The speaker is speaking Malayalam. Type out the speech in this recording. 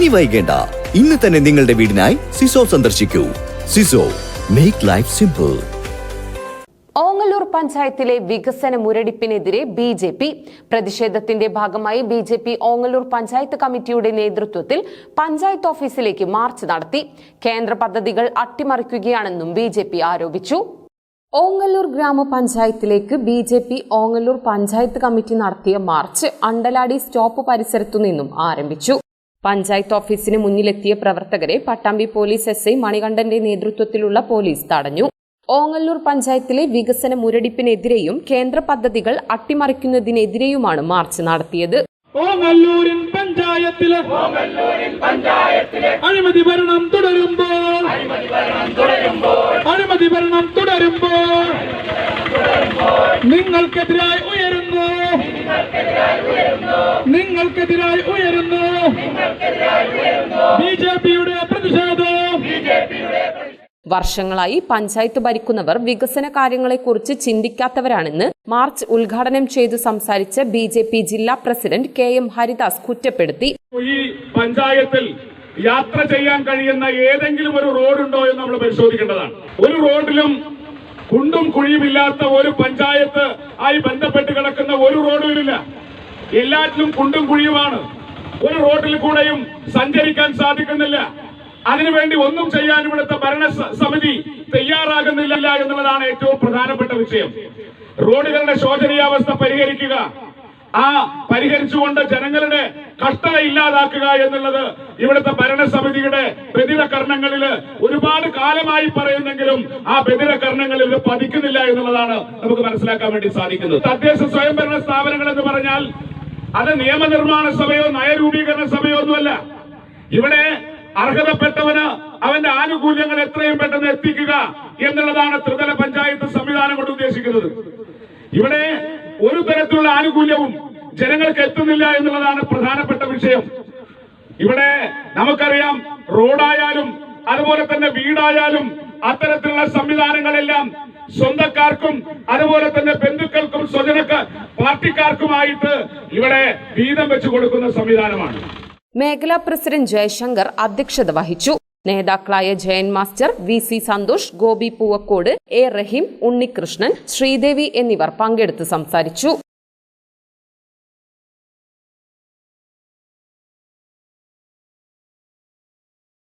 ഇനി വൈകേണ്ട. ഇന്ന് തന്നെ നിങ്ങളുടെ വീടിനായി സിസോ സന്ദർശിക്കൂ. Siso make life simple Ongallur പഞ്ചായത്തിലെ വികസന മുരടിപ്പിനെതിരെ ബി ജെ പി പ്രതിഷേധത്തിന്റെ ഭാഗമായി B J P Ongallur panchayat കമ്മിറ്റിയുടെ നേതൃത്വത്തിൽ പഞ്ചായത്ത് ഓഫീസിലേക്ക് മാർച്ച് നടത്തി. കേന്ദ്ര പദ്ധതികൾ അട്ടിമറിക്കുകയാണെന്നും ബി ജെ പി ആരോപിച്ചു. Ongallur ഗ്രാമപഞ്ചായത്തിലേക്ക് B J P Ongallur panchayat committee നടത്തിയ മാർച്ച് അണ്ടലാടി സ്റ്റോപ്പ് പരിസരത്തു നിന്നും ആരംഭിച്ചു. പഞ്ചായത്ത് ഓഫീസിന് മുന്നിലെത്തിയ പ്രവർത്തകരെ പട്ടാമ്പി പോലീസ് എസ് ഐ മണികണ്ഠന്റെ നേതൃത്വത്തിലുള്ള പോലീസ് തടഞ്ഞു. ഓങ്ങല്ലൂർ പഞ്ചായത്തിലെ വികസന മുരടിപ്പിനെതിരെയും കേന്ദ്ര പദ്ധതികൾ അട്ടിമറിക്കുന്നതിനെതിരെയുമാണ് മാർച്ച് നടത്തിയത്. ഓങ്ങല്ലൂരിൻ പഞ്ചായത്തിലെ അഴിമതി ഭരണം തുടരുമ്പോൾ നിങ്ങൾക്കെതിരായി ഉയരുന്നു. നിങ്ങൾക്കെതിരായി ഉയരുന്നു. ബി ജെ പിയുടെ പ്രതിഷേധം. വർഷങ്ങളായി പഞ്ചായത്ത് ഭരിക്കുന്നവർ വികസന കാര്യങ്ങളെക്കുറിച്ച് ചിന്തിക്കാത്തവരാണെന്ന് മാർച്ച് ഉദ്ഘാടനം ചെയ്തു സംസാരിച്ച ബി ജെ പി ജില്ലാ പ്രസിഡന്റ് കെ എം ഹരിദാസ് കുറ്റപ്പെടുത്തി. ഈ പഞ്ചായത്തിൽ യാത്ര ചെയ്യാൻ കഴിയുന്ന ഏതെങ്കിലും ഒരു റോഡുണ്ടോ എന്ന് നമ്മൾ പരിശോധിക്കേണ്ടതാണ്. ഒരു റോഡിലും കുണ്ടും കുഴിയുമില്ലാത്ത ഒരു പഞ്ചായത്ത് ആയി ബന്ധപ്പെട്ട് കിടക്കുന്ന ഒരു റോഡുമില്ല എല്ലാറ്റിലും കുണ്ടും കുഴിയുമാണ്. ഒരു റോഡിൽ കൂടെയും സഞ്ചരിക്കാൻ സാധിക്കുന്നില്ല. അതിനുവേണ്ടി ഒന്നും ചെയ്യാൻ ഇവിടുത്തെ ഭരണ സമിതി തയ്യാറാകുന്നില്ല എന്നുള്ളതാണ് ഏറ്റവും പ്രധാനപ്പെട്ട വിഷയം. റോഡുകളുടെ ശോചനീയാവസ്ഥ പരിഹരിക്കുക ആ പരിഹരിച്ചുകൊണ്ട് ജനങ്ങളുടെ കഷ്ടത ഇല്ലാതാക്കുക എന്നുള്ളത് ഇവിടുത്തെ ഭരണസമിതിയുടെ ബദിരകർണങ്ങളിൽ ഒരുപാട് കാലമായി പറയുന്നെങ്കിലും ആ ബദിരകർണങ്ങളിൽ ഇത് പതിക്കുന്നില്ല എന്നുള്ളതാണ് നമുക്ക് മനസ്സിലാക്കാൻ വേണ്ടി സാധിക്കുന്നത്. തദ്ദേശ സ്വയംഭരണ സ്ഥാപനങ്ങൾ എന്ന് പറഞ്ഞാൽ അത് നിയമനിർമ്മാണ സഭയോ നയരൂപീകരണ സഭയോ ഒന്നുമല്ല. ഇവിടെ അർഹതപ്പെട്ടവന് അവന്റെ ആനുകൂല്യങ്ങൾ എത്രയും പെട്ടെന്ന് എത്തിക്കുക എന്നുള്ളതാണ് ത്രിതല പഞ്ചായത്ത് സംവിധാനം കൊണ്ട് ഉദ്ദേശിക്കുന്നത്. ഇവിടെ ഒരു തരത്തിലുള്ള ആനുകൂല്യവും ജനങ്ങൾക്ക് എത്തുന്നില്ല എന്നുള്ളതാണ് പ്രധാനപ്പെട്ട വിഷയം. ഇവിടെ നമുക്കറിയാം റോഡായാലും അതുപോലെ തന്നെ വീടായാലും അത്തരത്തിലുള്ള സംവിധാനങ്ങളെല്ലാം സ്വന്തക്കാർക്കും അതുപോലെ തന്നെ ബന്ധുക്കൾക്കും സ്വജന പാർട്ടിക്കാർക്കുമായിട്ട് ഇവിടെ വീതം വെച്ചു കൊടുക്കുന്ന സംവിധാനമാണ്. മേഖലാ പ്രസിഡന്റ് ജയശങ്കർ അധ്യക്ഷത വഹിച്ചു. നേതാക്കളായ Jayan master V C Santhosh Gopi Poovakkode A Rahim Unnikrishnan Sreedevi എന്നിവർ പങ്കെടുത്ത് സംസാരിച്ചു.